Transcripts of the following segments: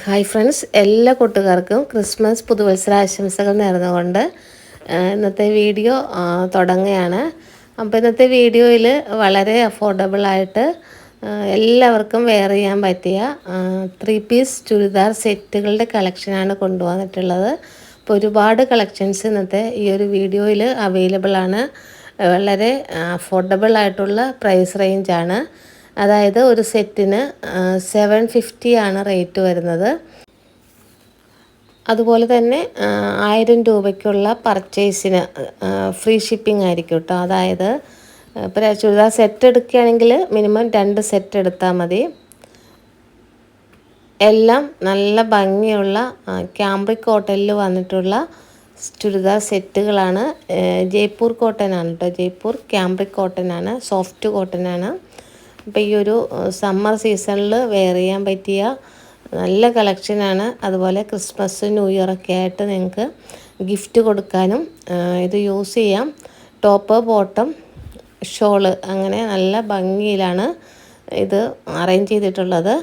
Hi friends എല്ലാ കൂട്ടുകാർക്കും Christmas പുതുവത്സര ആശംസകൾ നേർന്നുകൊണ്ട് ഇന്നത്തെ വീഡിയോ തുടങ്ങുകയാണ്. അപ്പോൾ ഇന്നത്തെ വീഡിയോയിൽ വളരെ അഫോർഡബിൾ ആയിട്ട് എല്ലാവർക്കും വെയർ ചെയ്യാൻ പറ്റിയ ത്രീ പീസ് ചുരിദാർ സെറ്റുകളുടെ കളക്ഷനാണ് കൊണ്ടുവന്നിട്ടുള്ളത്. അപ്പോൾ ഒരുപാട് കളക്ഷൻസ് ഇന്നത്തെ ഈ ഒരു വീഡിയോയിൽ അവൈലബിൾ ആണ്. വളരെ അഫോർഡബിൾ ആയിട്ടുള്ള പ്രൈസ് റേഞ്ചാണ് അതായത് ഒരു സെറ്റിന് സെവൻ ആണ് റേറ്റ് വരുന്നത്. അതുപോലെ തന്നെ ആയിരം രൂപയ്ക്കുള്ള പർച്ചേസിന് ഫ്രീ ഷിപ്പിംഗ് ആയിരിക്കും കേട്ടോ അതായത് ഇപ്പോൾ ചുരിദാർ സെറ്റ് എടുക്കുകയാണെങ്കിൽ മിനിമം രണ്ട് സെറ്റ് എടുത്താൽ മതി. എല്ലാം നല്ല ഭംഗിയുള്ള ക്യാമ്പ്രിക് കോട്ടനിൽ വന്നിട്ടുള്ള ചുരിദാർ സെറ്റുകളാണ്. ജയ്പൂർ കോട്ടനാണ് കേട്ടോ ജയ്പൂർ ക്യാമ്പ്രിക് കോട്ടനാണ് സോഫ്റ്റ് കോട്ടനാണ് അപ്പോൾ ഈ ഒരു സമ്മർ സീസണിൽ വെയർ ചെയ്യാൻ പറ്റിയ നല്ല കളക്ഷനാണ് അതുപോലെ ക്രിസ്മസ് ന്യൂ ഇയർ ഒക്കെ ആയിട്ട് നിങ്ങൾക്ക് ഗിഫ്റ്റ് കൊടുക്കാനും ഇത് യൂസ് ചെയ്യാം. ടോപ്പ് ബോട്ടം ഷോൾ അങ്ങനെ നല്ല ഭംഗിയിലാണ് ഇത് അറേഞ്ച് ചെയ്തിട്ടുള്ളത്.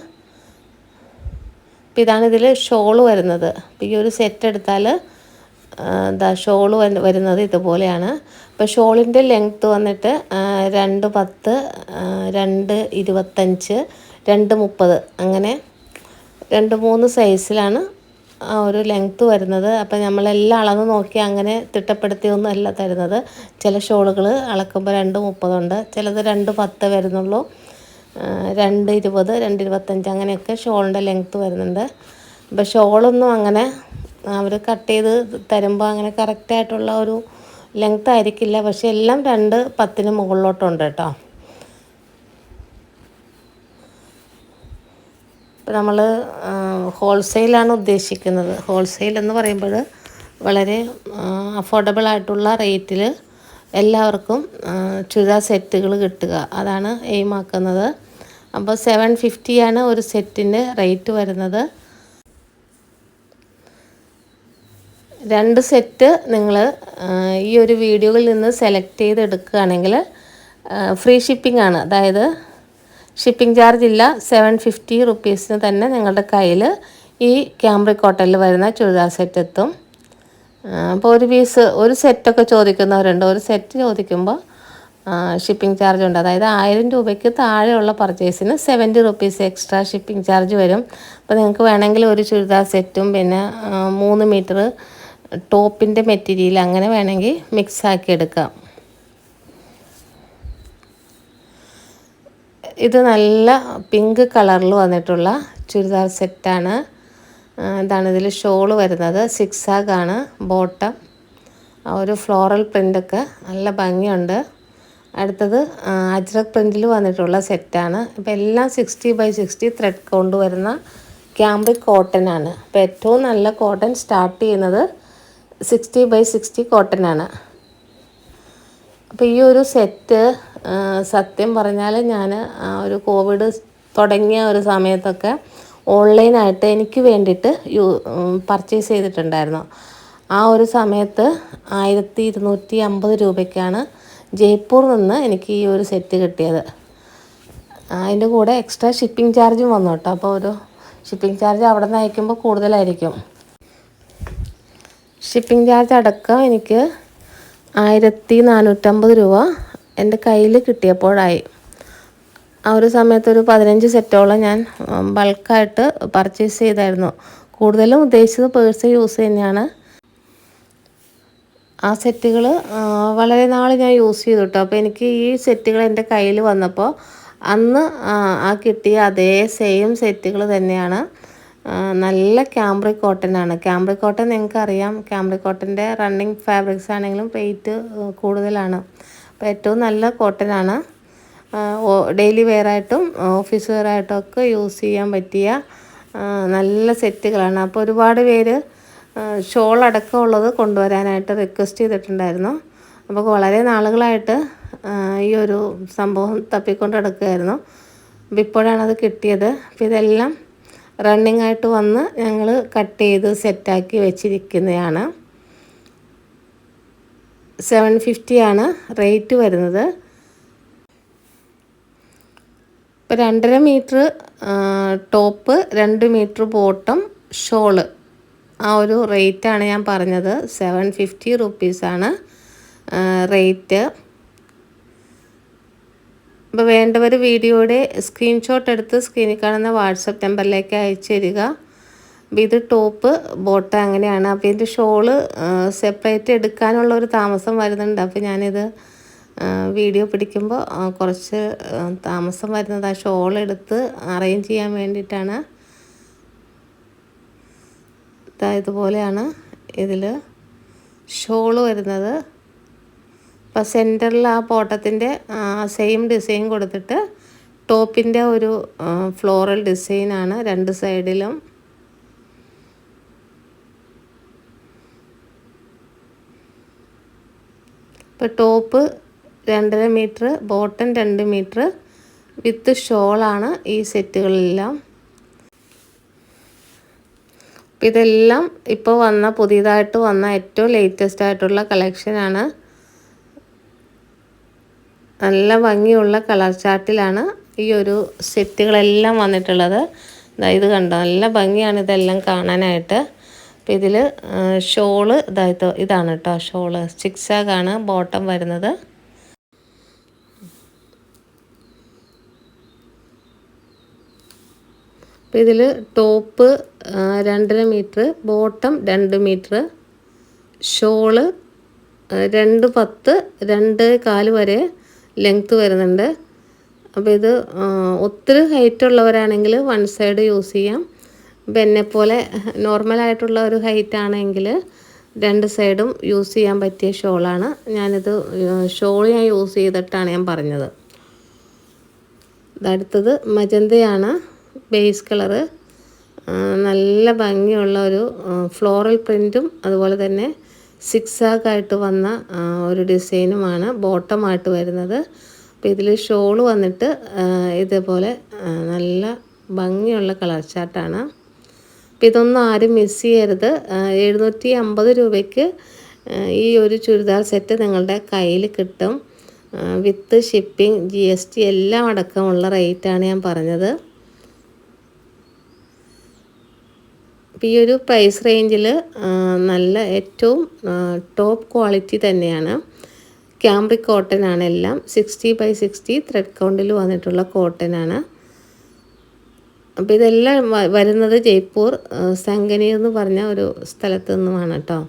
അപ്പോൾ ഇതാണ് ഇതിൽ ഷോൾ വരുന്നത്. ഈ ഒരു സെറ്റ് എടുത്താൽ എന്താ ഷോൾ വരുന്നത് ഇതുപോലെയാണ്. അപ്പോൾ ഷോളിന്റെ ലെങ്ത്ത് വന്നിട്ട് രണ്ട് പത്ത് രണ്ട് ഇരുപത്തഞ്ച് രണ്ട് മുപ്പത്. അങ്ങനെ രണ്ട് മൂന്ന് സൈസിലാണ് ആ ഒരു ലെങ്ത്ത് വരുന്നത്. അപ്പം നമ്മളെല്ലാം അളന്ന് നോക്കി അങ്ങനെ തിട്ടപ്പെടുത്തിയൊന്നും അല്ല തരുന്നത്. ചില ഷോളുകൾ അളക്കുമ്പോൾ രണ്ട് മുപ്പതുണ്ട്. ചിലത് രണ്ട് പത്ത് വരുന്നുള്ളൂ. രണ്ട് ഇരുപത് രണ്ട് ഇരുപത്തഞ്ച് അങ്ങനെയൊക്കെ ഷോളിന്റെ ലെങ്ത്ത് വരുന്നുണ്ട്. അപ്പം ഷോളൊന്നും അങ്ങനെ അവർ കട്ട് ചെയ്ത് തരുമ്പോൾ അങ്ങനെ കറക്റ്റായിട്ടുള്ള ഒരു ലെങ്ത്ത് ആയിരിക്കില്ല. പക്ഷെ എല്ലാം രണ്ട് പത്തിന് മുകളിലോട്ടുണ്ട് കേട്ടോ. ഇപ്പം നമ്മൾ ഹോൾസെയിലാണ് ഉദ്ദേശിക്കുന്നത്. ഹോൾസെയിൽ എന്ന് പറയുമ്പോൾ വളരെ അഫോർഡബിൾ ആയിട്ടുള്ള റേറ്റിൽ എല്ലാവർക്കും ചുരിദാർ സെറ്റുകൾ കിട്ടുക. അതാണ് എയിമാക്കുന്നത് അപ്പോൾ സെവൻ ഫിഫ്റ്റിയാണ് ഒരു സെറ്റിന്റെ റേറ്റ് വരുന്നത്. രണ്ട് സെറ്റ് നിങ്ങൾ ഈ ഒരു വീഡിയോയിൽ നിന്ന് സെലക്ട് ചെയ്ത് എടുക്കുകയാണെങ്കിൽ ഫ്രീ ഷിപ്പിംഗ് ആണ്. അതായത് ഷിപ്പിംഗ് ചാർജ് ഇല്ല സെവൻ ഫിഫ്റ്റി റുപ്പീസിന് തന്നെ നിങ്ങളുടെ കയ്യിൽ ഈ ക്യാമ്പ്രി കോട്ടണിൽ വരുന്ന ചുരിദാർ സെറ്റ് എത്തും. അപ്പോൾ ഒരു പീസ് ഒരു സെറ്റൊക്കെ ചോദിക്കുന്നവരുണ്ട്. ഒരു സെറ്റ് ചോദിക്കുമ്പോൾ ഷിപ്പിംഗ് ചാർജ് ഉണ്ട്. അതായത് ആയിരം രൂപയ്ക്ക് താഴെയുള്ള പർച്ചേസിന് seventy rupees extra shipping charge വരും. അപ്പോൾ നിങ്ങൾക്ക് വേണമെങ്കിൽ ഒരു ചുരിദാർ സെറ്റും പിന്നെ മൂന്ന് മീറ്റർ ടോപ്പിന്റെ മെറ്റീരിയൽ അങ്ങനെ വേണമെങ്കിൽ മിക്സ് എടുക്കാം. ഇത് നല്ല പിങ്ക് കളറിൽ വന്നിട്ടുള്ള ചുരിദാർ സെറ്റാണ് ഇതാണ് ഇതിൽ ഷോൾ വരുന്നത്. സിക്സ് ആഗാണ് ബോട്ടം ഒരു ഫ്ലോറൽ പ്രിന്റൊക്കെ നല്ല ഭംഗിയുണ്ട്. അടുത്തത് അജ്രക് പ്രിന്റിൽ വന്നിട്ടുള്ള സെറ്റാണ് ഇപ്പം എല്ലാം സിക്സ്റ്റി ബൈ സിക്സ്റ്റി ത്രെഡ് കൊണ്ട് വരുന്ന ക്യാമ്പിക് കോട്ടൺ ആണ്. അപ്പോൾ ഏറ്റവും നല്ല കോട്ടൺ സ്റ്റാർട്ട് ചെയ്യുന്നത് സിക്സ്റ്റി ബൈ സിക്സ്റ്റി കോട്ടൺ ആണ്. അപ്പോൾ ഈ ഒരു സെറ്റ് സത്യം പറഞ്ഞാൽ ഞാൻ ഒരു കോവിഡ് തുടങ്ങിയ ഒരു സമയത്തൊക്കെ ഓൺലൈനായിട്ട് എനിക്ക് വേണ്ടിയിട്ട് യൂ പർച്ചേസ് ചെയ്തിട്ടുണ്ടായിരുന്നു. ആ ഒരു സമയത്ത് ആയിരത്തി ഇരുന്നൂറ്റി അമ്പത് രൂപയ്ക്കാണ് ജയ്പൂർ നിന്ന് എനിക്ക് ഈ ഒരു സെറ്റ് കിട്ടിയത്. അതിന്റെ കൂടെ എക്സ്ട്രാ ഷിപ്പിംഗ് ചാർജും വന്നു കേട്ടോ. അപ്പോൾ ഒരു ഷിപ്പിംഗ് ചാർജ് അവിടെ നിന്ന് അയക്കുമ്പോൾ കൂടുതലായിരിക്കും. ഷിപ്പിംഗ് ചാർജ് അടക്കം എനിക്ക് ആയിരത്തി നാനൂറ്റമ്പത് രൂപ എന്റെ കയ്യിൽ കിട്ടിയപ്പോഴായി. ആ ഒരു സമയത്തൊരു പതിനഞ്ച് സെറ്റോളം ഞാൻ ബൾക്കായിട്ട് പർച്ചേസ് ചെയ്തായിരുന്നു. കൂടുതലും ഉദ്ദേശിച്ചത് പേഴ്സ് യൂസ് തന്നെയാണ്. ആ സെറ്റുകൾ വളരെ നാൾ ഞാൻ യൂസ് ചെയ്തു കേട്ടോ അപ്പോൾ എനിക്ക് ഈ സെറ്റുകൾ എന്റെ കയ്യിൽ വന്നപ്പോൾ അന്ന് ആ, കിട്ടിയ അതേ സെയിം സെറ്റുകൾ തന്നെയാണ്. നല്ല ക്യാമ്പ്രി കോട്ടൺ ആണ്. ക്യാമ്പ്രി കോട്ടൺ നിങ്ങൾക്ക് അറിയാം ക്യാമ്പ്രി കോട്ടന്റെ റണ്ണിങ് ഫാബ്രിക്സ് ആണെങ്കിലും റേറ്റ് കൂടുതലാണ്. അപ്പോൾ ഏറ്റവും നല്ല കോട്ടൺ ആണ്. ഡെയിലി വെയറായിട്ടും ഓഫീസ് വെയർ ആയിട്ടും ഒക്കെ യൂസ് ചെയ്യാൻ പറ്റിയ നല്ല സെറ്റുകളാണ്. അപ്പോൾ ഒരുപാട് പേര് ഷോൾ അടക്കമുള്ളത് കൊണ്ടുവരാനായിട്ട് റിക്വസ്റ്റ് ചെയ്തിട്ടുണ്ടായിരുന്നു. അപ്പോൾ വളരെ നാളുകളായിട്ട് ഈ ഒരു സംഭവം തപ്പിക്കൊണ്ട് നടക്കുകയായിരുന്നു. അപ്പോൾ ഇപ്പോഴാണ് അത് കിട്ടിയത്. അപ്പോൾ ഇതെല്ലാം റണ്ണിങ് ആയിട്ട് വന്ന് ഞങ്ങൾ കട്ട് ചെയ്ത് സെറ്റാക്കി വെച്ചിരിക്കുന്നതാണ് സെവൻ ഫിഫ്റ്റിയാണ് റേറ്റ് വരുന്നത്. ഇപ്പോൾ രണ്ടര മീറ്റർ ടോപ്പ് രണ്ട് മീറ്റർ ബോട്ടം ഷോൾ ആ ഒരു റേറ്റാണ് ഞാൻ പറഞ്ഞത്. സെവൻ ഫിഫ്റ്റി റുപ്പീസാണ് റേറ്റ് അപ്പോൾ വേണ്ടവർ വീഡിയോയുടെ സ്ക്രീൻഷോട്ട് എടുത്ത് സ്ക്രീനിൽ കാണുന്ന വാട്സപ്പ് നമ്പറിലേക്ക് അയച്ചു തരിക. അപ്പോൾ ഇത് ടോപ്പ് ബോട്ട അങ്ങനെയാണ്. അപ്പോൾ ഇതിന്റെ ഷോൾ സെപ്പറേറ്റ് എടുക്കാനുള്ള ഒരു താമസം വരുന്നുണ്ട്. അപ്പോൾ ഞാനിത് വീഡിയോ പിടിക്കുമ്പോൾ കുറച്ച് താമസം വരുന്നത് ആ ഷോൾ എടുത്ത് അറേഞ്ച് ചെയ്യാൻ വേണ്ടിയിട്ടാണ്. ഇതുപോലെയാണ് ഇതിൽ ഷോൾ വരുന്നത്. അപ്പോൾ സെന്ററിൽ ആ പോട്ടത്തിന്റെ സെയിം ഡിസൈൻ കൊടുത്തിട്ട് ടോപ്പിന്റെ ഒരു ഫ്ലോറൽ ഡിസൈനാണ് രണ്ട് സൈഡിലും. ഇപ്പോൾ ടോപ്പ് രണ്ടര മീറ്റർ ബോട്ടം രണ്ട് മീറ്റർ വിത്ത് ഷോളാണ് ഈ സെറ്റുകളെല്ലാം ഇതെല്ലാം ഇപ്പോൾ വന്ന പുതിയതായിട്ട് വന്ന ഏറ്റവും ലേറ്റസ്റ്റ് ആയിട്ടുള്ള കളക്ഷനാണ് നല്ല ഭംഗിയുള്ള കളർ ചാർട്ടിലാണ് ഈ ഒരു സെറ്റുകളെല്ലാം വന്നിട്ടുള്ളത്. ഇത് കണ്ടോ? നല്ല ഭംഗിയാണ് ഇതെല്ലാം കാണാനായിട്ട്. അപ്പോൾ ഇതിൽ ഷോൾ ഇതായത് ഇതാണ് കേട്ടോ ഷോൾ. സിക്സാഗാണ് ബോട്ടം വരുന്നത്. അപ്പോൾ ഇതിൽ ടോപ്പ് രണ്ടര മീറ്റർ ബോട്ടം രണ്ട് മീറ്റർ ഷോൾ രണ്ട് പത്ത് രണ്ട് കാൽ വരെ ലെങ്ത്ത് വരുന്നുണ്ട്. അപ്പോൾ ഇത് ഒത്തിരി ഹൈറ്റ് ഉള്ളവരാണെങ്കിൽ വൺ സൈഡ് യൂസ് ചെയ്യാം. ഇപ്പം എന്നെപ്പോലെ നോർമലായിട്ടുള്ള ഒരു ഹൈറ്റ് ആണെങ്കിൽ രണ്ട് സൈഡും യൂസ് ചെയ്യാൻ പറ്റിയ ഷോളാണ്. ഞാനിത് ഷോൾ ഞാൻ യൂസ് ചെയ്തിട്ടാണ് ഞാൻ പറഞ്ഞത്. അടുത്തത് മജന്തയാണ്. Base colour. നല്ല ഭംഗിയുള്ള ഒരു ഫ്ലോറൽ പ്രിന്റും അതുപോലെ തന്നെ സിക്സാക്കായിട്ട് വന്ന ഒരു ഡിസൈനുമാണ് ബോട്ടമായിട്ട് വരുന്നത്. അപ്പോൾ ഇതിൽ ഷോൾ വന്നിട്ട് ഇതേപോലെ നല്ല ഭംഗിയുള്ള കളർ ചാർട്ടാണ്. അപ്പോൾ ഇതൊന്നും ആരും മിസ് ചെയ്യരുത്. എഴുന്നൂറ്റി അമ്പത് രൂപയ്ക്ക് ഈ ഒരു ചുരിദാർ സെറ്റ് നിങ്ങളുടെ കയ്യിൽ കിട്ടും. With shipping G S T എല്ലാം അടക്കമുള്ള റേറ്റാണ് ഞാൻ പറഞ്ഞത്. ഈ ഒരു പ്രൈസ് റേഞ്ചിൽ നല്ല ഏറ്റവും ടോപ്പ് ക്വാളിറ്റി തന്നെയാണ്. ക്യാമ്പി കോട്ടൺ ആണ് എല്ലാം. സിക്സ്റ്റി ബൈ സിക്സ്റ്റി ത്രെഡ് കൗണ്ടിൽ വന്നിട്ടുള്ള കോട്ടൺ ആണ്. അപ്പോൾ ഇതെല്ലാം വരുന്നത് ജയ്പൂർ സംഗനി എന്ന് പറഞ്ഞ ഒരു സ്ഥലത്തു നിന്നുമാണ് കേട്ടോ.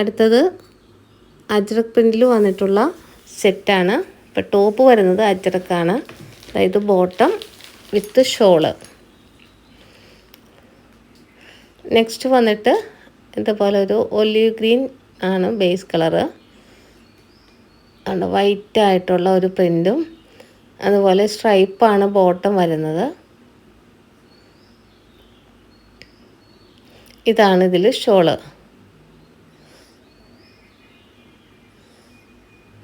അടുത്തത് അജ്രക് പ്രിന്റിൽ വന്നിട്ടുള്ള സെറ്റാണ് ഇപ്പോൾ ടോപ്പ് വരുന്നത് അജ്രക്കാണ് അതായത് ബോട്ടം വിത്ത് ഷോൾ നെക്സ്റ്റ് വന്നിട്ട് ഇതുപോലെ ഒരു ഒലിവ് ഗ്രീൻ ആണ് ബേസ് കളറ് വൈറ്റ് ആയിട്ടുള്ള ഒരു പ്രിന്റും അതുപോലെ സ്ട്രൈപ്പാണ് ബോട്ടം വരുന്നത്. ഇതാണ് ഇതിൽ ഷോൾ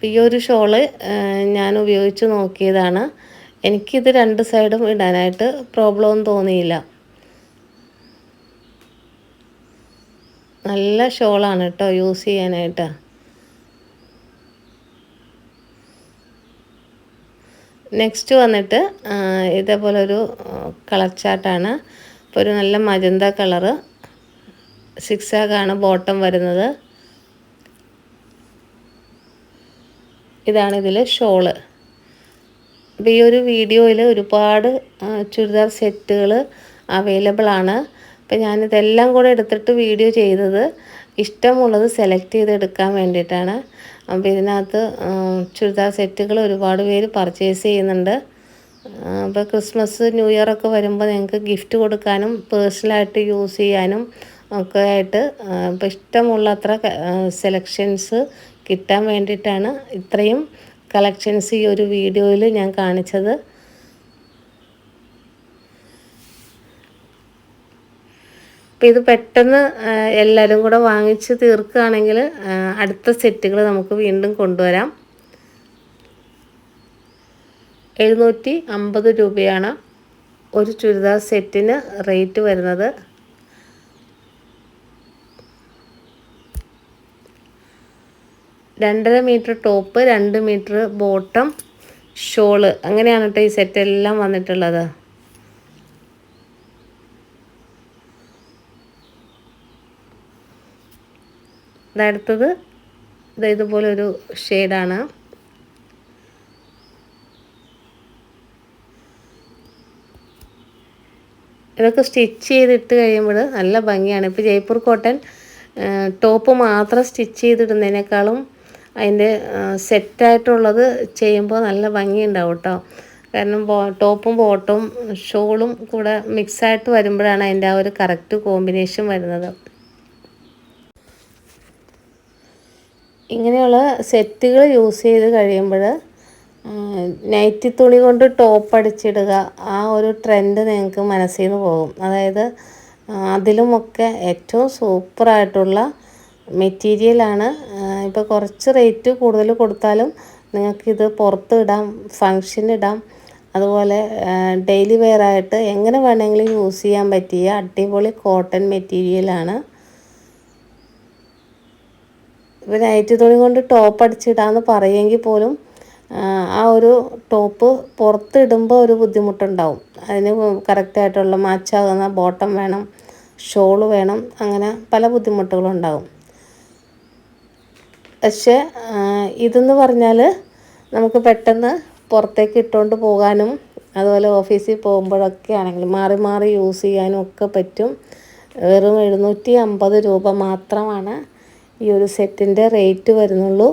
ഈ ഒരു ഷോൾ ഞാൻ ഉപയോഗിച്ച് നോക്കിയതാണ്. എനിക്കിത് രണ്ട് സൈഡും ഇടാനായിട്ട് പ്രോബ്ലം തോന്നിയില്ല. നല്ല ഷോളാണ് കേട്ടോ യൂസ് ചെയ്യാനായിട്ട്. നെക്സ്റ്റ് വന്നിട്ട് ഇതേപോലെ ഒരു കളർ ചാർട്ടാണ്. അപ്പോൾ ഒരു നല്ല മജന്ത കളറ്. സിക്സ് ആഗാണ് ബോട്ടം വരുന്നത്. ഇതാണ് ഇതിൽ ഷോൾ. അപ്പോൾ ഈ ഒരു വീഡിയോയിൽ ഒരുപാട് ചുരിദാർ സെറ്റുകൾ അവൈലബിൾ ആണ് അപ്പോൾ ഞാനിതെല്ലാം കൂടെ എടുത്തിട്ട് വീഡിയോ ചെയ്തത് ഇഷ്ടമുള്ളത് സെലക്ട് ചെയ്ത് എടുക്കാൻ വേണ്ടിയിട്ടാണ്. അപ്പോൾ ഇതിനകത്ത് ചുരിദാർ സെറ്റുകൾ ഒരുപാട് പേര് പർച്ചേസ് ചെയ്യുന്നുണ്ട്. അപ്പോൾ ക്രിസ്മസ് ന്യൂ ഇയർ ഒക്കെ വരുമ്പോൾ നിങ്ങൾക്ക് ഗിഫ്റ്റ് കൊടുക്കാനും പേഴ്സണലായിട്ട് യൂസ് ചെയ്യാനും ഒക്കെ ആയിട്ട് ഇപ്പോൾ ഇഷ്ടമുള്ള അത്ര സെലക്ഷൻസ് കിട്ടാൻ വേണ്ടിയിട്ടാണ് ഇത്രയും കളക്ഷൻസ് ഈ ഒരു വീഡിയോയിൽ ഞാൻ കാണിച്ചത്. അപ്പോൾ ഇത് പെട്ടെന്ന് എല്ലാവരും കൂടെ വാങ്ങിച്ച് തീർക്കുകയാണെങ്കിൽ അടുത്ത സെറ്റുകൾ നമുക്ക് വീണ്ടും കൊണ്ടുവരാം. എഴുന്നൂറ്റി അമ്പത് രൂപയാണ് ഒരു ചുരിദാർ സെറ്റിന് റേറ്റ് വരുന്നത്. രണ്ടര മീറ്റർ ടോപ്പ് രണ്ട് മീറ്റർ ബോട്ടം ഷോൾ. അങ്ങനെയാണ് കേട്ടോ ഈ സെറ്റ് എല്ലാം വന്നിട്ടുള്ളത്. ഇതടുത്തത് ഇത് ഇതുപോലെ ഒരു ഷെയ്ഡാണ്. ഇതൊക്കെ സ്റ്റിച്ച് ചെയ്തിട്ട് കഴിയുമ്പോൾ നല്ല ഭംഗിയാണ്. ഇപ്പോൾ ജയ്പൂർ കോട്ടൺ ടോപ്പ് മാത്രം സ്റ്റിച്ച് ചെയ്തിടുന്നതിനേക്കാളും അതിന്റെ സെറ്റായിട്ടുള്ളത് ചെയ്യുമ്പോൾ നല്ല ഭംഗിയുണ്ടാവും കേട്ടോ. കാരണം ടോപ്പും ബോട്ടും ഷോളും കൂടെ മിക്സായിട്ട് വരുമ്പോഴാണ് അതിന്റെ ആ ഒരു കറക്റ്റ് കോമ്പിനേഷൻ വരുന്നത്. ഇങ്ങനെയുള്ള സെറ്റുകൾ യൂസ് ചെയ്ത് കഴിയുമ്പോൾ നൈറ്റി തുണി കൊണ്ട് ടോപ്പ് അടിച്ചിടുക ആ ഒരു ട്രെൻഡ് നിങ്ങൾക്ക് മനസ്സിൽ നിന്ന് പോകും. അതായത് അതിലുമൊക്കെ ഏറ്റവും സൂപ്പറായിട്ടുള്ള മെറ്റീരിയലാണ് ഇപ്പോൾ കുറച്ച് റേറ്റ് കൂടുതൽ കൊടുത്താലും നിങ്ങൾക്കിത് പുറത്ത് ഇടാം ഫങ്ഷൻ ഇടാം. അതുപോലെ ഡെയിലി വെയറായിട്ട് എങ്ങനെ വേണമെങ്കിലും യൂസ് ചെയ്യാൻ പറ്റിയ അടിപൊളി കോട്ടൺ മെറ്റീരിയലാണ് ഇപ്പോൾ നൈറ്റ് തുണി കൊണ്ട് ടോപ്പ് അടിച്ചിടാന്ന് പറയുമെങ്കിൽ പോലും ആ ഒരു ടോപ്പ് പുറത്തിടുമ്പോൾ ഒരു ബുദ്ധിമുട്ടുണ്ടാവും. അതിന് കറക്റ്റായിട്ടുള്ള മാച്ചാകുന്ന ബോട്ടം വേണം ഷോൾ വേണം അങ്ങനെ പല ബുദ്ധിമുട്ടുകളും ഉണ്ടാവും. പക്ഷേ ഇതെന്ന് പറഞ്ഞാൽ നമുക്ക് പെട്ടെന്ന് പുറത്തേക്ക് ഇട്ടുകൊണ്ട് പോകാനും അതുപോലെ ഓഫീസിൽ പോകുമ്പോഴൊക്കെ ആണെങ്കിൽ മാറി മാറി യൂസ് ചെയ്യാനും ഒക്കെ പറ്റും. വെറും എഴുന്നൂറ്റി അമ്പത് രൂപ മാത്രമാണ് ഈ ഒരു സെറ്റിന്റെ റേറ്റ് വരുന്നുള്ളൂ.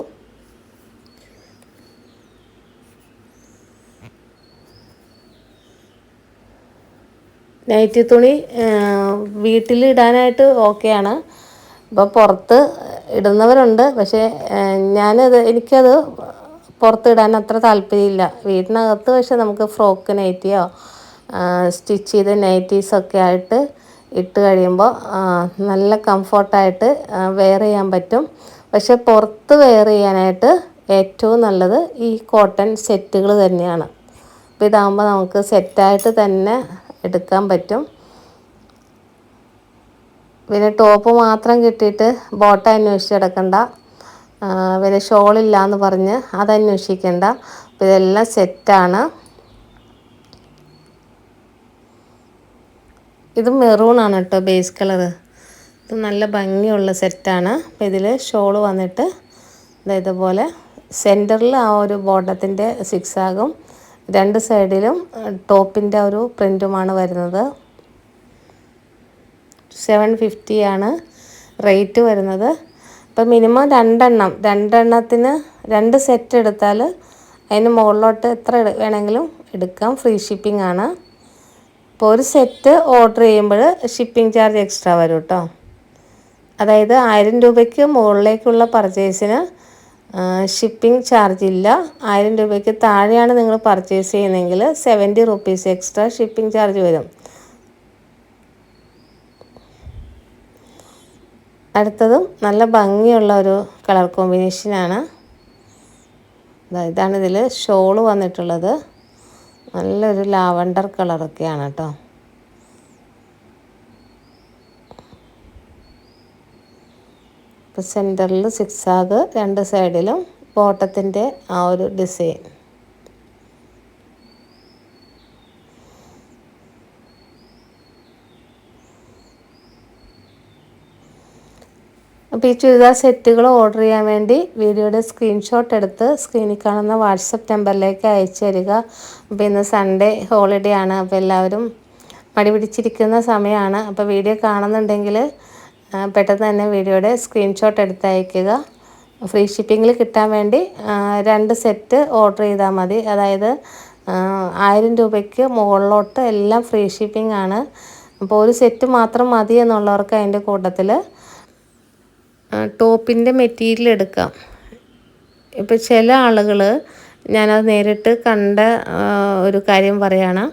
നൈറ്റി തുണി വീട്ടിൽ ഇടാനായിട്ട് ഓക്കെയാണ് ഇപ്പോൾ പുറത്ത് ഇടുന്നവരുണ്ട്. പക്ഷേ ഞാനത് എനിക്കത് പുറത്ത് ഇടാൻ അത്ര താല്പര്യമില്ല. വീട്ടിനകത്ത് പക്ഷെ നമുക്ക് ഫ്രോക്ക് നൈറ്റിയോ സ്റ്റിച്ച് ചെയ്ത നൈറ്റീസൊക്കെ ആയിട്ട് ഇട്ട് കഴിയുമ്പോൾ നല്ല കംഫർട്ടായിട്ട് വെയർ ചെയ്യാൻ പറ്റും. പക്ഷെ പുറത്ത് വെയർ ചെയ്യാനായിട്ട് ഏറ്റവും നല്ലത് ഈ കോട്ടൺ സെറ്റുകൾ തന്നെയാണ്. അപ്പോൾ ഇതാകുമ്പോൾ നമുക്ക് സെറ്റായിട്ട് തന്നെ എടുക്കാൻ പറ്റും. പിന്നെ ടോപ്പ് മാത്രം കിട്ടിയിട്ട് ബോട്ട അന്വേഷിച്ച് കിടക്കണ്ട പിന്നെ ഷോളില്ല എന്ന് പറഞ്ഞ് അതന്വേഷിക്കണ്ട അപ്പോൾ ഇതെല്ലാം സെറ്റാണ് ഇത് മെറൂൺ ആണ് കേട്ടോ ബേസ് കളറ് ഇത് നല്ല ഭംഗിയുള്ള സെറ്റാണ് അപ്പോൾ ഇതിൽ ഷോൾ വന്നിട്ട് ഇതുപോലെ സെന്ററിൽ ആ ഒരു ബോട്ടത്തിന്റെ സിക്സ് ആകും രണ്ട് സൈഡിലും ടോപ്പിന്റെ ഒരു പ്രിന്റുമാണ് വരുന്നത്. സെവൻ ഫിഫ്റ്റിയാണ് റേറ്റ് വരുന്നത്. അപ്പോൾ മിനിമം രണ്ടെണ്ണം. രണ്ടെണ്ണത്തിന് രണ്ട് സെറ്റ് എടുത്താൽ അതിന് മുകളിലോട്ട് എത്ര വേണമെങ്കിലും എടുക്കാം. ഫ്രീ ഷിപ്പിംഗ് ആണ്. അപ്പോൾ ഒരു സെറ്റ് ഓർഡർ ചെയ്യുമ്പോൾ ഷിപ്പിംഗ് ചാർജ് എക്സ്ട്രാ വരും കേട്ടോ അതായത് ആയിരം രൂപയ്ക്ക് മുകളിലേക്കുള്ള പർച്ചേസിന് ഷിപ്പിംഗ് ചാർജ് ഇല്ല. ആയിരം രൂപയ്ക്ക് താഴെയാണ് നിങ്ങൾ പർച്ചേസ് ചെയ്യുന്നതെങ്കിൽ seventy rupees extra shipping charge വരും. അടുത്തതും നല്ല ഭംഗിയുള്ള ഒരു കളർ കോമ്പിനേഷനാണ് ഇതാണ് ഇതിൽ ഷോൾ വന്നിട്ടുള്ളത്. നല്ലൊരു ലാവണ്ടർ കളറൊക്കെയാണ് കേട്ടോ ഇപ്പോൾ സെന്ററിൽ സിക്സാഗ് രണ്ട് സൈഡിലും ബോട്ടത്തിന്റെ ആ ഒരു ഡിസൈൻ അപ്പോൾ ഈ ചുരിദാർ സെറ്റുകൾ ഓർഡർ ചെയ്യാൻ വേണ്ടി വീഡിയോയുടെ സ്ക്രീൻഷോട്ട് എടുത്ത് സ്ക്രീനിൽ കാണുന്ന വാട്സപ്പ് നമ്പറിലേക്ക് അയച്ചു തരിക. അപ്പോൾ ഇന്ന് സൺഡേ ഹോളിഡേ ആണ്. അപ്പോൾ എല്ലാവരും മടി പിടിച്ചിരിക്കുന്ന സമയമാണ്. അപ്പോൾ വീഡിയോ കാണുന്നുണ്ടെങ്കിൽ പെട്ടെന്ന് തന്നെ വീഡിയോയുടെ സ്ക്രീൻഷോട്ട് എടുത്ത് അയക്കുക. ഫ്രീ ഷിപ്പിങ്ങിൽ കിട്ടാൻ വേണ്ടി രണ്ട് സെറ്റ് ഓർഡർ ചെയ്താൽ മതി. അതായത് ആയിരം രൂപയ്ക്ക് മുകളിലോട്ട് എല്ലാം ഫ്രീ ഷിപ്പിംഗ് ആണ്. അപ്പോൾ ഒരു സെറ്റ് മാത്രം മതി എന്നുള്ളവർക്ക് അതിന്റെ കൂട്ടത്തിൽ ടോപ്പിന്റെ മെറ്റീരിയൽ എടുക്കാം. ഇപ്പോൾ ചില ആളുകൾ ഞാനത് നേരിട്ട് കണ്ട ഒരു കാര്യം പറയുകയാണ്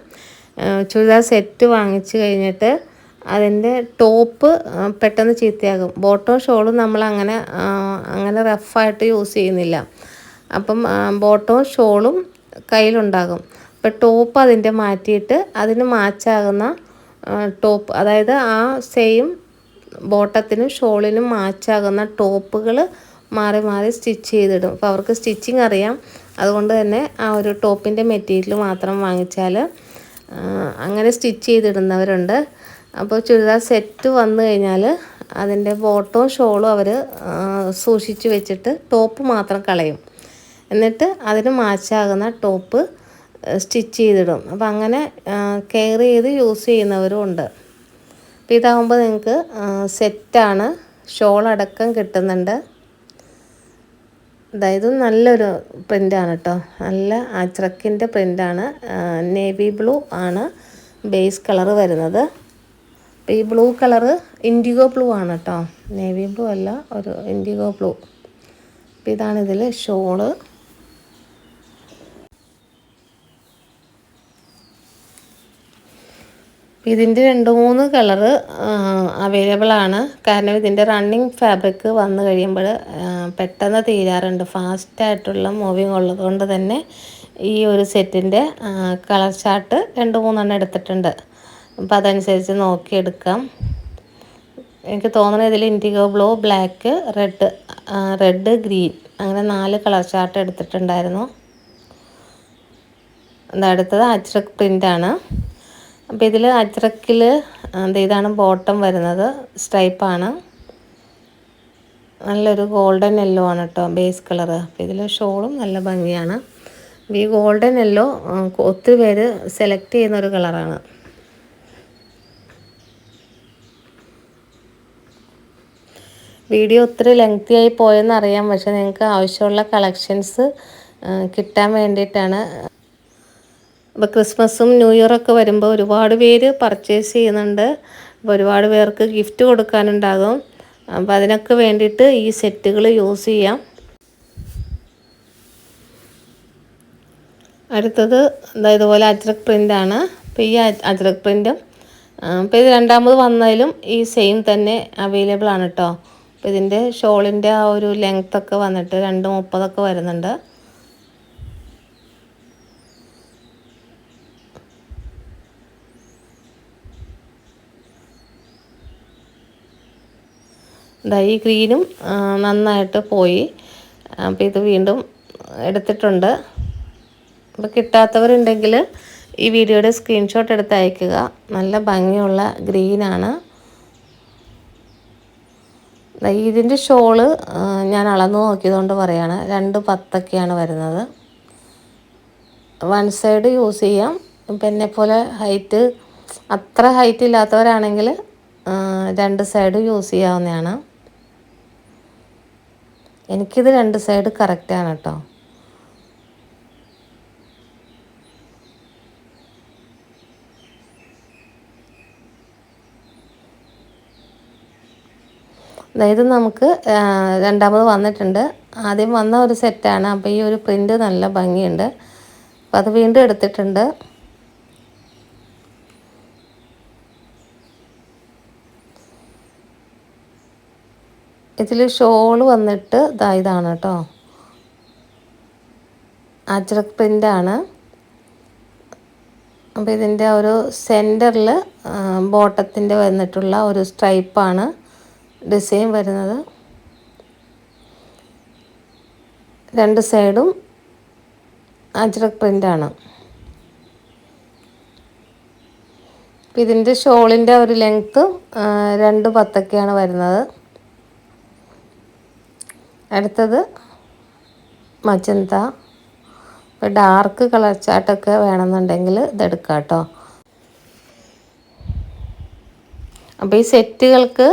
ചുരിദാർ സെറ്റ് വാങ്ങിച്ചു കഴിഞ്ഞിട്ട് അതിന്റെ ടോപ്പ് പെട്ടെന്ന് ചീത്തയാകും. ബോട്ടോ ഷോളും നമ്മൾ അങ്ങനെ അങ്ങനെ റഫായിട്ട് യൂസ് ചെയ്യുന്നില്ല. അപ്പം ബോട്ടോ ഷോളും കയ്യിലുണ്ടാകും. അപ്പം ടോപ്പ് അതിന്റെ മാറ്റിയിട്ട് അതിന് മാച്ചാകുന്ന ടോപ്പ് അതായത് ആ സെയിം ബോട്ടത്തിനും ഷോളിനും മാച്ചാകുന്ന ടോപ്പുകൾ മാറി മാറി സ്റ്റിച്ച് ചെയ്തിടും. അപ്പോൾ അവർക്ക് സ്റ്റിച്ചിങ് അറിയാം. അതുകൊണ്ട് തന്നെ ആ ഒരു ടോപ്പിന്റെ മെറ്റീരിയൽ മാത്രം വാങ്ങിച്ചാൽ അങ്ങനെ സ്റ്റിച്ച് ചെയ്തിടുന്നവരുണ്ട്. അപ്പോൾ ചുരിദാർ സെറ്റ് വന്നു കഴിഞ്ഞാൽ അതിന്റെ ബോട്ടവും ഷോളും അവർ സൂക്ഷിച്ച് വെച്ചിട്ട് ടോപ്പ് മാത്രം കളയും. എന്നിട്ട് അതിന് മാച്ചാകുന്ന ടോപ്പ് സ്റ്റിച്ച് ചെയ്തിടും. അപ്പം അങ്ങനെ കെയർ ചെയ്ത് യൂസ് ചെയ്യുന്നവരും ഉണ്ട്. അപ്പോൾ ഇതാകുമ്പോൾ നിങ്ങൾക്ക് സെറ്റാണ് ഷോൾ അടക്കം കിട്ടുന്നുണ്ട്. അതായത് നല്ലൊരു പ്രിന്റാണ് കേട്ടോ നല്ല അച്രക്കിന്റെ പ്രിന്റാണ് നേവി ബ്ലൂ ആണ് ബേസ് കളർ വരുന്നത്. അപ്പോൾ ഈ ബ്ലൂ കളറ് ഇൻഡിഗോ ബ്ലൂ ആണ് കേട്ടോ നേവി ബ്ലൂ അല്ല ഒരു ഇൻഡിഗോ ബ്ലൂ അപ്പോൾ ഇതാണ് ഇതിൽ ഷോൾ. ഇതിന്റെ രണ്ട് മൂന്ന് കളറ് അവൈലബിൾ ആണ്. കാരണം ഇതിന്റെ റണ്ണിങ് ഫാബ്രിക് വന്നു കഴിയുമ്പോൾ പെട്ടെന്ന് തീരാറുണ്ട്. ഫാസ്റ്റായിട്ടുള്ള മൂവിങ് ഉള്ളതുകൊണ്ട് തന്നെ ഈ ഒരു സെറ്റിന്റെ കളർ ചാർട്ട് രണ്ട് മൂന്നെണ്ണം എടുത്തിട്ടുണ്ട്. അപ്പോൾ അതനുസരിച്ച് നോക്കിയെടുക്കാം. എനിക്ക് തോന്നുന്നത് ഇതിൽ indigo blue black red red green അങ്ങനെ നാല് കളർ ചാർട്ട് എടുത്തിട്ടുണ്ടായിരുന്നു. അടുത്തത് അജ്രക് പ്രിന്റാണ് അപ്പോൾ ഇതിൽ അജ്രക്കിൽ ഇതാണ് ബോട്ടം വരുന്നത്? സ്ട്രൈപ്പാണ് നല്ലൊരു ഗോൾഡൻ യെല്ലോ ആണ് കേട്ടോ ബേസ് കളർ അപ്പോൾ ഇതിൽ ഷോളും നല്ല ഭംഗിയാണ്. ഈ ഗോൾഡൻ യെല്ലോ ഒത്തിരി പേര് സെലക്ട് ചെയ്യുന്ന ഒരു കളറാണ് വീഡിയോ ഒത്തിരി ലെങ്തി ആയി പോയെന്ന് അറിയാം പക്ഷേ നിങ്ങൾക്ക് ആവശ്യമുള്ള കളക്ഷൻസ് കിട്ടാൻ വേണ്ടിയിട്ടാണ് അപ്പോൾ ക്രിസ്മസും ന്യൂ ഇയറൊക്കെ വരുമ്പോൾ ഒരുപാട് പേര് പർച്ചേസ് ചെയ്യുന്നുണ്ട്. അപ്പോൾ ഒരുപാട് പേർക്ക് ഗിഫ്റ്റ് കൊടുക്കാനുണ്ടാകും. അപ്പോൾ അതിനൊക്കെ വേണ്ടിയിട്ട് ഈ സെറ്റുകൾ യൂസ് ചെയ്യാം. അടുത്തത് ഇതുപോലെ അജ്രക് പ്രിന്റാണ് അപ്പോൾ ഈ അജ്രക് പ്രിന്റും അപ്പോൾ ഇത് രണ്ടാമത് വന്നതിലും ഈ സെയിം തന്നെ അവൈലബിൾ ആണ് കേട്ടോ അപ്പോൾ ഇതിന്റെ ഷോളിന്റെ ആ ഒരു ലെങ്ത്തൊക്കെ വന്നിട്ട് രണ്ട് മുപ്പതൊക്കെ വരുന്നുണ്ട്. ഇതാ ഈ ഗ്രീനും നന്നായിട്ട് പോയി. അപ്പോൾ ഇത് വീണ്ടും എടുത്തിട്ടുണ്ട്. അപ്പോൾ കിട്ടാത്തവരുണ്ടെങ്കിൽ ഈ വീഡിയോയുടെ സ്ക്രീൻഷോട്ട് എടുത്ത് അയക്കുക. നല്ല ഭംഗിയുള്ള ഗ്രീനാണ്. ഇതിന്റെ ഷോൾ ഞാൻ അളന്നു നോക്കിയതുകൊണ്ട് പറയുകയാണ് രണ്ട് പത്തൊക്കെയാണ് വരുന്നത്. വൺ സൈഡ് യൂസ് ചെയ്യാം. ഇപ്പം എന്നെ പോലെ ഹൈറ്റ് അത്ര ഹൈറ്റ് ഇല്ലാത്തവരാണെങ്കിൽ രണ്ട് സൈഡ് യൂസ് ചെയ്യാവുന്നതാണ്. എനിക്കിത് രണ്ട് സൈഡ് കറക്റ്റാണ് കേട്ടോ. അതായത് നമുക്ക് രണ്ടാമത് വന്നിട്ടുണ്ട്. ആദ്യം വന്ന ഒരു സെറ്റാണ് അപ്പോൾ ഈ ഒരു പ്രിന്റ് നല്ല ഭംഗിയുണ്ട്. അപ്പോൾ അത് വീണ്ടും എടുത്തിട്ടുണ്ട്. ഇതിൽ ഷോൾ വന്നിട്ട് ഇതാ ഇതാണ് കേട്ടോ. അജ്രക് പ്രിന്റാണ് അപ്പോൾ ഇതിന്റെ ഒരു സെന്ററിൽ ബോട്ടത്തിന്റെ വന്നിട്ടുള്ള ഒരു സ്ട്രൈപ്പാണ് ഡിസൈൻ വരുന്നത്. രണ്ട് സൈഡും അജ്രക് പ്രിന്റാണ് ഇതിന്റെ ഷോളിന്റെ ഒരു ലെങ്ത്ത് രണ്ട് പത്തൊക്കെയാണ് വരുന്നത്. അടുത്തത് മജന്ത. ഡാർക്ക് കളർ ചാട്ടൊക്കെ വേണമെന്നുണ്ടെങ്കിൽ ഇതെടുക്കാം കേട്ടോ. അപ്പോൾ ഈ സെറ്റുകൾക്ക്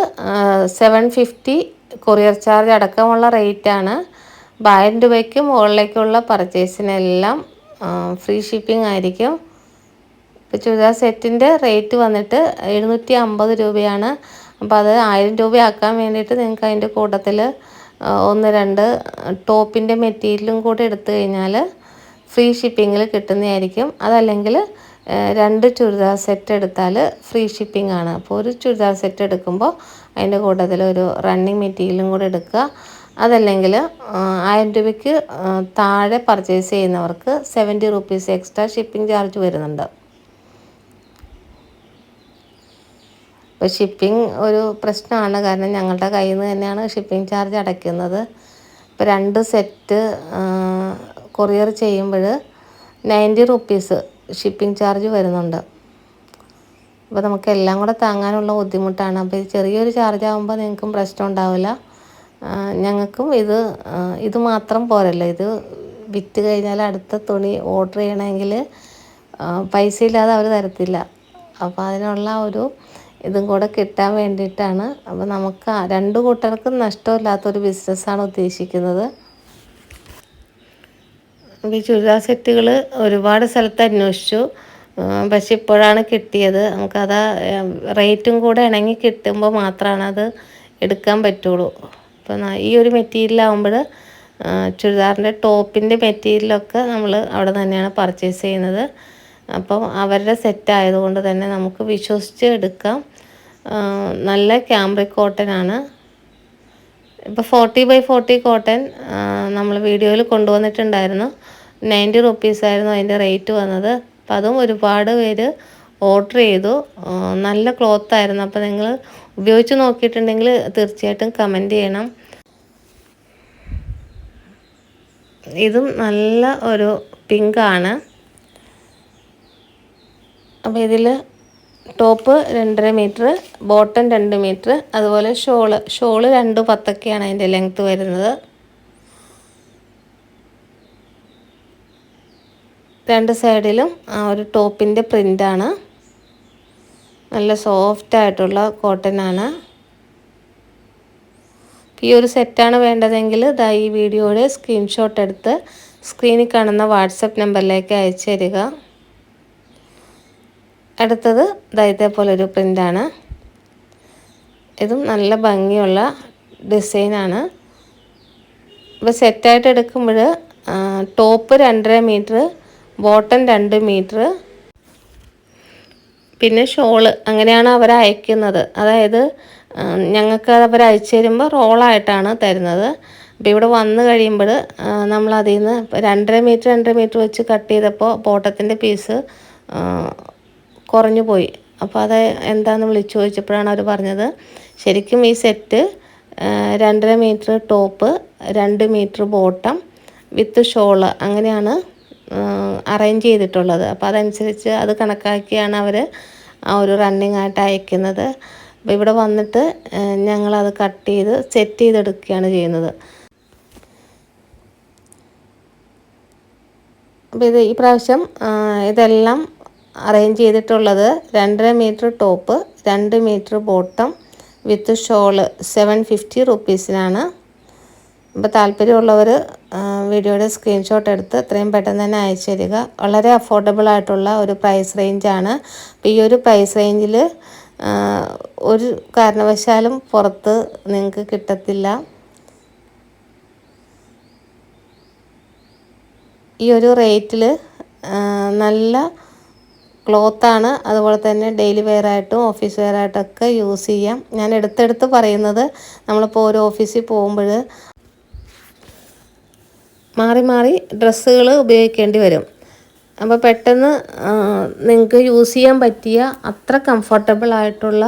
സെവൻ ഫിഫ്റ്റി കൊറിയർ ചാർജ് അടക്കമുള്ള റേറ്റാണ് ആയിരം രൂപയ്ക്ക് മുകളിലേക്കുള്ള പർച്ചേസിനെല്ലാം ഫ്രീ ഷിപ്പിംഗ് ആയിരിക്കും. ഇപ്പോൾ ചുരിദാർ സെറ്റിന്റെ റേറ്റ് വന്നിട്ട് എഴുന്നൂറ്റി അമ്പത് രൂപയാണ്. അപ്പോൾ അത് ആയിരം രൂപയാക്കാൻ വേണ്ടിയിട്ട് നിങ്ങൾക്ക് അതിന്റെ കൂട്ടത്തിൽ ഒന്ന് രണ്ട് ടോപ്പിന്റെ മെറ്റീരിയലും കൂടെ എടുത്തു കഴിഞ്ഞാൽ ഫ്രീ ഷിപ്പിങ്ങിൽ കിട്ടുന്നതായിരിക്കും. അതല്ലെങ്കിൽ രണ്ട് ചുരിദാർ സെറ്റ് എടുത്താൽ ഫ്രീ ഷിപ്പിംഗ് ആണ്. അപ്പോൾ ഒരു ചുരിദാർ സെറ്റ് എടുക്കുമ്പോൾ അതിന്റെ കൂട്ടത്തിൽ ഒരു റണ്ണിങ് മെറ്റീരിയലും കൂടെ എടുക്കുക. അതല്ലെങ്കിൽ ആയിരം രൂപയ്ക്ക് താഴെ പർച്ചേസ് ചെയ്യുന്നവർക്ക് seventy rupees extra shipping charge വരുന്നുണ്ട്. അപ്പോൾ ഷിപ്പിംഗ് ഒരു പ്രശ്നമാണ്. കാരണം ഞങ്ങളുടെ കയ്യിൽ നിന്ന് തന്നെയാണ് ഷിപ്പിംഗ് ചാർജ് അടയ്ക്കുന്നത്. ഇപ്പോൾ രണ്ട് സെറ്റ് കൊറിയർ ചെയ്യുമ്പോൾ നയന്റി റുപ്പീസ് ഷിപ്പിംഗ് ചാർജ് വരുന്നുണ്ട്. അപ്പോൾ നമുക്ക് എല്ലാം കൂടെ താങ്ങാനുള്ള ബുദ്ധിമുട്ടാണ്. അപ്പോൾ ചെറിയൊരു ചാർജ് ആകുമ്പോൾ നിങ്ങൾക്കും പ്രശ്നം ഉണ്ടാവില്ല. ഞങ്ങൾക്കും ഇത് ഇത് മാത്രം പോരല്ലോ. ഇത് വിറ്റ് കഴിഞ്ഞാൽ അടുത്ത തുണി ഓർഡർ ചെയ്യണമെങ്കിൽ പൈസ ഇല്ലാതെ അവർ തരത്തില്ല. അപ്പോൾ അതിനുള്ള ഒരു ഇതും കൂടെ കിട്ടാൻ വേണ്ടിയിട്ടാണ്. അപ്പോൾ നമുക്ക് രണ്ട് കൂട്ടർക്കും നഷ്ടമില്ലാത്തൊരു ബിസിനസ്സാണ് ഉദ്ദേശിക്കുന്നത്. ഈ ചുരിദാർ സെറ്റുകൾ ഒരുപാട് സ്ഥലത്ത് അന്വേഷിച്ചു. പക്ഷെ ഇപ്പോഴാണ് കിട്ടിയത്. നമുക്കത് റേറ്റും കൂടെ ഇണങ്ങി കിട്ടുമ്പോൾ മാത്രമാണ് അത് എടുക്കാൻ പറ്റുള്ളൂ. അപ്പോൾ ഈ ഒരു മെറ്റീരിയൽ ആകുമ്പോൾ ചുരിദാറിന്റെ ടോപ്പിന്റെ മെറ്റീരിയലൊക്കെ നമ്മൾ അവിടെ തന്നെയാണ് പർച്ചേസ് ചെയ്യുന്നത്. അപ്പം അവരുടെ സെറ്റ് ആയതുകൊണ്ട് തന്നെ നമുക്ക് വിശ്വസിച്ച് എടുക്കാം. നല്ല ക്യാമ്പ്രിക് കോട്ടൺ ആണ്. ഇപ്പോൾ ഫോർട്ടി ബൈ ഫോർട്ടി കോട്ടൺ നമ്മൾ വീഡിയോയിൽ കൊണ്ടുവന്നിട്ടുണ്ടായിരുന്നു. നയന്റി റുപ്പീസ് ആയിരുന്നു അതിന്റെ റേറ്റ് വന്നത്. അപ്പം അതും ഒരുപാട് പേര് ഓർഡർ ചെയ്തു. നല്ല ക്ലോത്ത് ആയിരുന്നു. അപ്പോൾ നിങ്ങൾ ഉപയോഗിച്ച് നോക്കിയിട്ടുണ്ടെങ്കിൽ തീർച്ചയായിട്ടും കമന്റ് ചെയ്യണം. ഇതും നല്ല ഒരു പിങ്കാണ് അപ്പോൾ ഇതിൽ ടോപ്പ് രണ്ടര മീറ്റർ ബോട്ടം രണ്ട് മീറ്റർ അതുപോലെ ഷോൾ. ഷോൾ രണ്ട് പത്തൊക്കെയാണ് അതിന്റെ ലെങ്ത്ത് വരുന്നത്. രണ്ട് സൈഡിലും ആ ഒരു ടോപ്പിന്റെ പ്രിന്റാണ് നല്ല സോഫ്റ്റ് ആയിട്ടുള്ള കോട്ടൺ ആണ് ഈ ഒരു സെറ്റാണ് വേണ്ടതെങ്കിൽ ദാ ഈ വീഡിയോയുടെ സ്ക്രീൻഷോട്ട് എടുത്ത് സ്ക്രീനിൽ കാണുന്ന വാട്സപ്പ് നമ്പറിലേക്ക് അയച്ചു തരിക. അടുത്തത് ഇതേപോലെ ഒരു പ്രിന്റാണ് ഇതും നല്ല ഭംഗിയുള്ള ഡിസൈനാണ്. ഇപ്പോൾ സെറ്റായിട്ട് എടുക്കുമ്പോൾ ടോപ്പ് രണ്ടര മീറ്റർ ബോട്ടം രണ്ട് മീറ്റർ പിന്നെ ഷോൾ അങ്ങനെയാണ് അവർ അയക്കുന്നത്. അതായത് ഞങ്ങൾക്ക് അവർ അയച്ചു തരുമ്പോൾ റോളായിട്ടാണ് തരുന്നത്. അപ്പോൾ ഇവിടെ വന്നു കഴിയുമ്പോൾ നമ്മൾ അതിൽ നിന്ന് രണ്ടര മീറ്റർ രണ്ടര മീറ്റർ വെച്ച് കട്ട് ചെയ്തപ്പോൾ ബോട്ടത്തിന്റെ പീസ് കുറഞ്ഞു പോയി. അപ്പോൾ അത് എന്താണെന്ന് വിളിച്ചു ചോദിച്ചപ്പോഴാണ് അവർ പറഞ്ഞത് ശരിക്കും ഈ സെറ്റ് രണ്ടര മീറ്റർ ടോപ്പ് രണ്ട് മീറ്റർ ബോട്ടം വിത്ത് ഷോൾ അങ്ങനെയാണ് അറേഞ്ച് ചെയ്തിട്ടുള്ളത്. അപ്പോൾ അതനുസരിച്ച് അത് കണക്കാക്കിയാണ് അവർ ആ ഒരു റണ്ണിങ് ആയിട്ട് അയക്കുന്നത്. അപ്പോൾ ഇവിടെ വന്നിട്ട് ഞങ്ങളത് കട്ട് ചെയ്ത് സെറ്റ് ചെയ്തെടുക്കുകയാണ് ചെയ്യുന്നത്. അപ്പോൾ ഇത് ഈ പ്രാവശ്യം ഇതെല്ലാം അറേഞ്ച് ചെയ്തിട്ടുള്ളത് രണ്ടര മീറ്റർ ടോപ്പ് രണ്ട് metre bottom with shawl seven fifty റുപ്പീസിനാണ് അപ്പോൾ താല്പര്യമുള്ളവർ വീഡിയോയുടെ സ്ക്രീൻഷോട്ട് എടുത്ത് എത്രയും പെട്ടെന്ന് തന്നെ അയച്ചു തരിക. വളരെ അഫോർഡബിൾ ആയിട്ടുള്ള ഒരു പ്രൈസ് റേഞ്ചാണ് അപ്പോൾ ഈ ഒരു പ്രൈസ് റേഞ്ചിൽ ഒരു കാരണവശാലും പുറത്ത് നിങ്ങൾക്ക് കിട്ടത്തില്ല. ഈ ഒരു റേറ്റിൽ നല്ല ക്ലോത്താണ് അതുപോലെ തന്നെ ഡെയിലി വെയർ ആയിട്ടും ഓഫീസ് വെയർ ആയിട്ടൊക്കെ യൂസ് ചെയ്യാം. ഞാൻ എടുത്തെടുത്ത് പറയുന്നത് നമ്മളിപ്പോൾ ഒരു ഓഫീസിൽ പോകുമ്പോൾ മാറി മാറി ഡ്രസ്സുകൾ ഉപയോഗിക്കേണ്ടി വരും. അപ്പോൾ പെട്ടെന്ന് നിങ്ങൾക്ക് യൂസ് ചെയ്യാൻ പറ്റിയ അത്ര കംഫർട്ടബിൾ ആയിട്ടുള്ള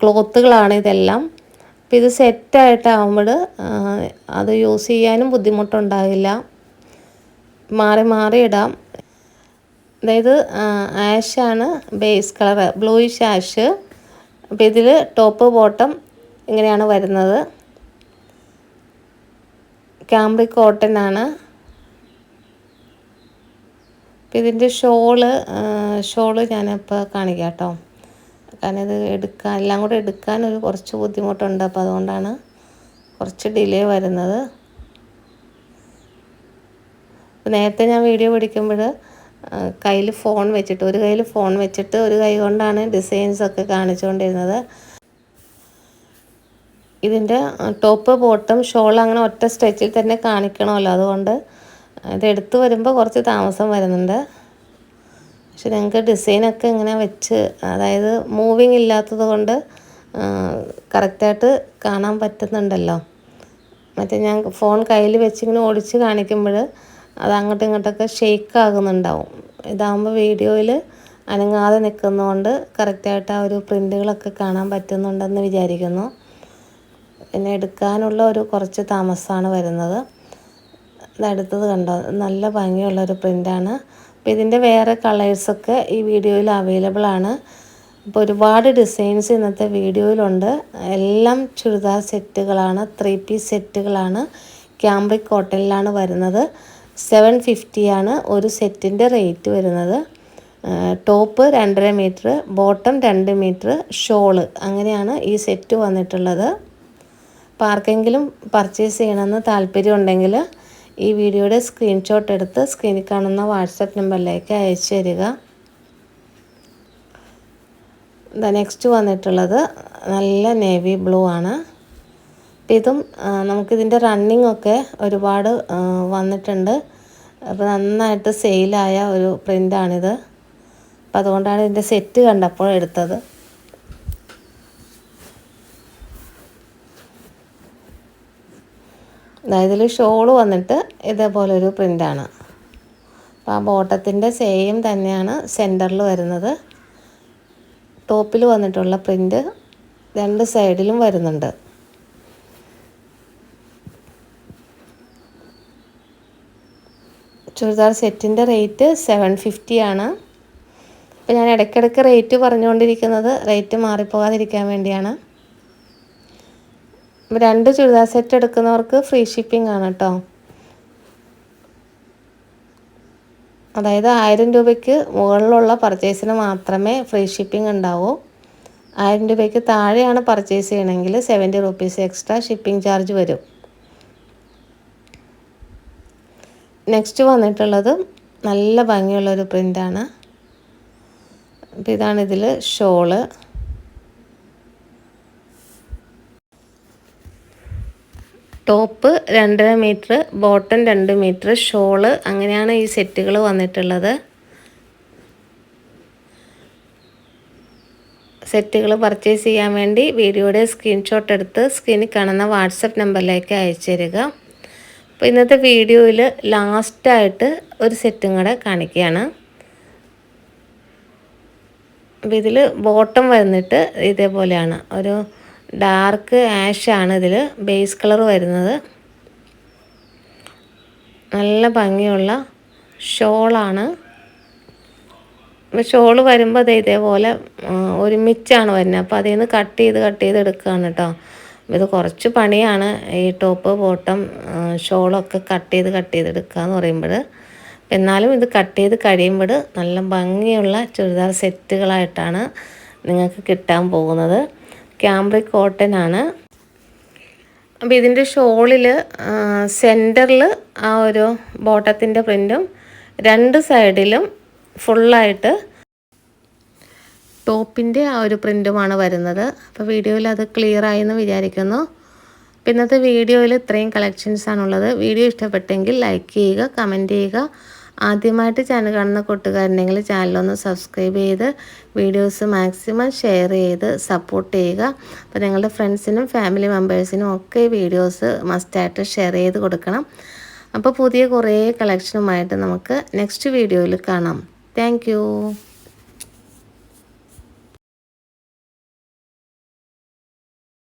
ക്ലോത്തുകളാണ് ഇതെല്ലാം. അപ്പോൾ ഇത് സെറ്റായിട്ടാകുമ്പോൾ അത് യൂസ് ചെയ്യാനും ബുദ്ധിമുട്ടുണ്ടാകില്ല. മാറി മാറി ഇടാം. അതായത് ആഷാണ് ബേസ് കളർ ബ്ലൂയിഷ് ആഷ് അപ്പോൾ ഇതിൽ ടോപ്പ് ബോട്ടം ഇങ്ങനെയാണ് വരുന്നത്. ക്യാമ്പ്രിക് കോട്ടൺ ആണ്. അപ്പം ഇതിന്റെ ഷോൾ ഷോൾ ഞാനിപ്പോൾ കാണിക്കാം കേട്ടോ. കാരണം ഇത് എടുക്കാൻ എല്ലാം കൂടെ എടുക്കാൻ ഒരു കുറച്ച് ബുദ്ധിമുട്ടുണ്ട്. അപ്പോൾ അതുകൊണ്ടാണ് കുറച്ച് ഡിലേ വരുന്നത്. അപ്പോൾ നേരത്തെ ഞാൻ വീഡിയോ പിടിക്കുമ്പോൾ കയ്യിൽ ഫോൺ വെച്ചിട്ട് ഒരു കയ്യിൽ ഫോൺ വെച്ചിട്ട് ഒരു കൈ കൊണ്ടാണ് ഡിസൈൻസ് ഒക്കെ കാണിച്ചുകൊണ്ടിരുന്നത്. ഇതിന്റെ ടോപ്പ് ബോട്ടം ഷോൾ അങ്ങനെ ഒറ്റ സ്ട്രെച്ചിൽ തന്നെ കാണിക്കണമല്ലോ. അതുകൊണ്ട് ഇത് എടുത്തു വരുമ്പോൾ കുറച്ച് താമസം വരുന്നുണ്ട്. പക്ഷെ ഞങ്ങൾക്ക് ഡിസൈനൊക്കെ ഇങ്ങനെ വെച്ച് അതായത് മൂവിങ് ഇല്ലാത്തത് കൊണ്ട് കറക്റ്റായിട്ട് കാണാൻ പറ്റുന്നുണ്ടല്ലോ. മറ്റേ ഞാൻ ഫോൺ കയ്യിൽ വെച്ചിങ്ങനെ ഓടിച്ച് കാണിക്കുമ്പോൾ അത് അങ്ങോട്ടും ഇങ്ങോട്ടൊക്കെ ഷെയ്ക്ക് ആകുന്നുണ്ടാവും ഇതാകുമ്പോൾ വീഡിയോയിൽ അനങ്ങാതെ നിൽക്കുന്നതുകൊണ്ട് കറക്റ്റായിട്ട് ആ ഒരു പ്രിന്റുകളൊക്കെ കാണാൻ പറ്റുന്നുണ്ടെന്ന് വിചാരിക്കുന്നു. പിന്നെ എടുക്കാനുള്ള ഒരു കുറച്ച് താമസമാണ് വരുന്നത്. അടുത്തത് കണ്ടോ? നല്ല ഭംഗിയുള്ള ഒരു പ്രിന്റാണ് അപ്പോൾ ഇതിന്റെ വേറെ കളേഴ്സൊക്കെ ഈ വീഡിയോയിൽ അവൈലബിൾ ആണ്. അപ്പോൾ ഒരുപാട് ഡിസൈൻസ് ഇന്നത്തെ വീഡിയോയിലുണ്ട്. എല്ലാം ചുരിദാർ സെറ്റുകളാണ് ത്രീ പീസ് സെറ്റുകളാണ് ക്യാമ്പ്രിക് കോട്ടണിലാണ് വരുന്നത്. സെവൻ ഫിഫ്റ്റിയാണ് ഒരു സെറ്റിന്റെ റേറ്റ് വരുന്നത്. ടോപ്പ് രണ്ടര മീറ്റർ ബോട്ടം രണ്ട് മീറ്റർ ഷോൾ. അങ്ങനെയാണ് ഈ സെറ്റ് വന്നിട്ടുള്ളത്. അപ്പോൾ ആർക്കെങ്കിലും പർച്ചേസ് ചെയ്യണമെന്ന് താല്പര്യം ഉണ്ടെങ്കിൽ ഈ വീഡിയോയുടെ സ്ക്രീൻഷോട്ട് എടുത്ത് സ്ക്രീനിൽ കാണുന്ന വാട്സപ്പ് നമ്പറിലേക്ക് അയച്ചു തരിക. നെക്സ്റ്റ് വന്നിട്ടുള്ളത് നല്ല നേവി ബ്ലൂ ആണ്. അപ്പം ഇതും നമുക്കിതിന്റെ റണ്ണിങ് ഒക്കെ ഒരുപാട് വന്നിട്ടുണ്ട്. അപ്പോൾ നന്നായിട്ട് സെയിലായ ഒരു പ്രിന്റാണിത് അപ്പം അതുകൊണ്ടാണ് ഇതിന്റെ സെറ്റ് കണ്ടപ്പോൾ എടുത്തത്. അതായത് ഷോൾ വന്നിട്ട് ഇതേപോലെ ഒരു പ്രിന്റാണ് അപ്പോൾ ആ ബോട്ടത്തിന്റെ സെയിം തന്നെയാണ് സെന്ററിൽ വരുന്നത്. ടോപ്പിൽ വന്നിട്ടുള്ള പ്രിന്റ് രണ്ട് സൈഡിലും വരുന്നുണ്ട്. ചുരിദാർ സെറ്റിന്റെ റേറ്റ് സെവൻ ആണ്. അപ്പോൾ ഞാൻ ഇടയ്ക്കിടയ്ക്ക് റേറ്റ് പറഞ്ഞുകൊണ്ടിരിക്കുന്നത് റേറ്റ് മാറിപ്പോകാതിരിക്കാൻ വേണ്ടിയാണ്. രണ്ട് ചുരിദാർ സെറ്റ് എടുക്കുന്നവർക്ക് ഫ്രീ ഷിപ്പിംഗ് ആണ് കേട്ടോ. അതായത് ആയിരം രൂപയ്ക്ക് മുകളിലുള്ള പർച്ചേസിന് മാത്രമേ ഫ്രീ ഷിപ്പിംഗ് ഉണ്ടാവൂ. ആയിരം രൂപയ്ക്ക് താഴെയാണ് പർച്ചേസ് ചെയ്യണമെങ്കിൽ seventy rupees extra shipping charge വരും. നെക്സ്റ്റ് വന്നിട്ടുള്ളത് നല്ല ഭംഗിയുള്ളൊരു പ്രിന്റാണ് അപ്പോൾ ഇതാണിതിൽ ഷോൾ. ടോപ്പ് രണ്ടര മീറ്റർ ബോട്ടം രണ്ട് മീറ്റർ ഷോൾ. അങ്ങനെയാണ് ഈ സെറ്റുകൾ വന്നിട്ടുള്ളത്. സെറ്റുകൾ പർച്ചേസ് ചെയ്യാൻ വേണ്ടി വീഡിയോയുടെ സ്ക്രീൻഷോട്ട് എടുത്ത് സ്ക്രീനിൽ കാണുന്ന വാട്സപ്പ് നമ്പറിലേക്ക് അയച്ചു തരിക. അപ്പോൾ ഇന്നത്തെ വീഡിയോയിൽ ലാസ്റ്റായിട്ട് ഒരു സെറ്റും കൂടെ കാണിക്കുകയാണ്. അപ്പോൾ ഇതിൽ ബോട്ടം വന്നിട്ട് ഇതേപോലെയാണ്. ഒരു ഡാർക്ക് ആഷാണ് ഇതിൽ ബേസ് കളർ വരുന്നത്. നല്ല ഭംഗിയുള്ള ഷോളാണ്. ഷോൾ വരുമ്പോൾ അത് ഇതേപോലെ ഒരുമിച്ചാണ് വരുന്നത്. അപ്പോൾ അതിൽ നിന്ന് കട്ട് ചെയ്ത് കട്ട് ചെയ്ത് എടുക്കുകയാണ് കേട്ടോ. ഇത് കുറച്ച് പണിയാണ്. ഈ ടോപ്പ് ബോട്ടം ഷോളൊക്കെ കട്ട് ചെയ്ത് കട്ട് ചെയ്ത് എടുക്കുക എന്ന് പറയുമ്പോൾ എന്നാലും ഇത് കട്ട് ചെയ്ത് കഴിയുമ്പോൾ നല്ല ഭംഗിയുള്ള ചുരിദാർ സെറ്റുകളായിട്ടാണ് നിങ്ങൾക്ക് കിട്ടാൻ പോകുന്നത്. ക്യാമ്പ്രിക് കോട്ടൺ ആണ് അപ്പോൾ ഇതിന്റെ ഷോളിൽ സെന്ററിൽ ആ ഒരു ബോട്ടത്തിന്റെ പ്രിന്റും രണ്ട് സൈഡിലും ഫുള്ളായിട്ട് ടോപ്പിന്റെ ആ ഒരു പ്രിന്റുമാണ് വരുന്നത്. അപ്പോൾ വീഡിയോയിൽ അത് ക്ലിയർ ആയെന്ന് വിചാരിക്കുന്നു. അപ്പോൾ ഇന്നത്തെ വീഡിയോയിൽ ഇത്രയും കളക്ഷൻസ് ആണുള്ളത്. വീഡിയോ ഇഷ്ടപ്പെട്ടെങ്കിൽ ലൈക്ക് ചെയ്യുക കമന്റ് ചെയ്യുക. ആദ്യമായിട്ട് ചാനൽ കാണുന്ന കൂട്ടുകാരുണ്ടെങ്കിൽ ചാനലൊന്ന് സബ്സ്ക്രൈബ് ചെയ്ത് വീഡിയോസ് മാക്സിമം ഷെയർ ചെയ്ത് സപ്പോർട്ട് ചെയ്യുക. അപ്പോൾ നിങ്ങളുടെ ഫ്രണ്ട്സിനും ഫാമിലി മെമ്പേഴ്സിനും ഒക്കെ വീഡിയോസ് മസ്റ്റായിട്ട് ഷെയർ ചെയ്ത് കൊടുക്കണം. അപ്പോൾ പുതിയ കുറേ കളക്ഷനുമായിട്ട് നമുക്ക് നെക്സ്റ്റ് വീഡിയോയിൽ കാണാം. താങ്ക്